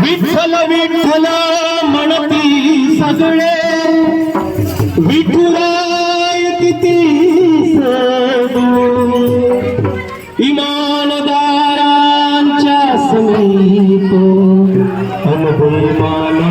विठ्ठल विठ्ठल म्हणती सगळे. विठुराय किती इमानदारांच्या समीप अनुभव माना.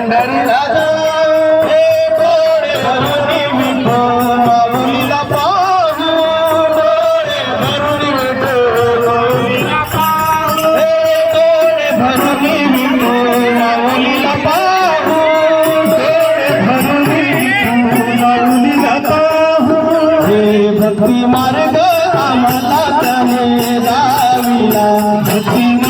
ভান্ডারি রাজা भक्ति मार्ग अमला तने राविला भक्ति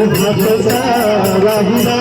శుభ ప్రసారంగా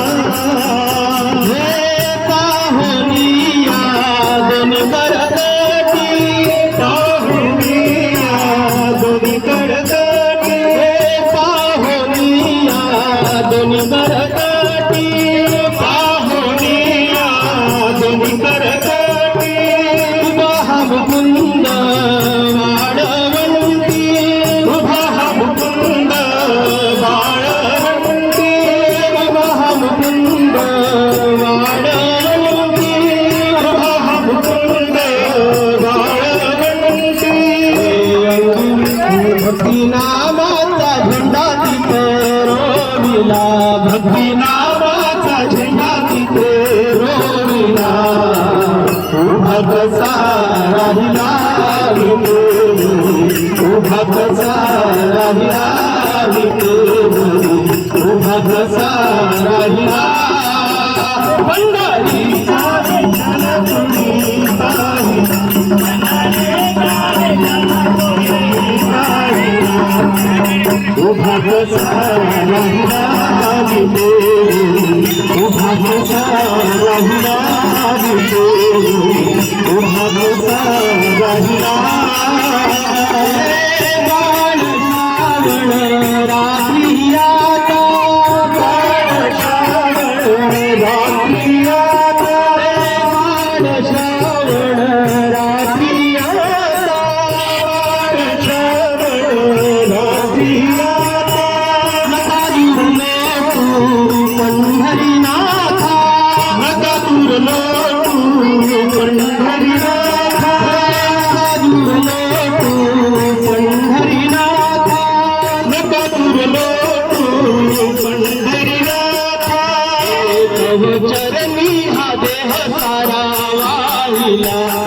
रोविला भक्ती नावाचा झेंडा तिथे रोविला. उभा कसा राहिला उभा कसा राहिला उभा कसा Allah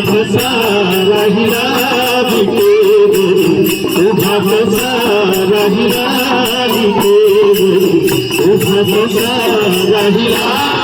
कसा राहिला उभा कसा राहिला उभा कसा राहिला.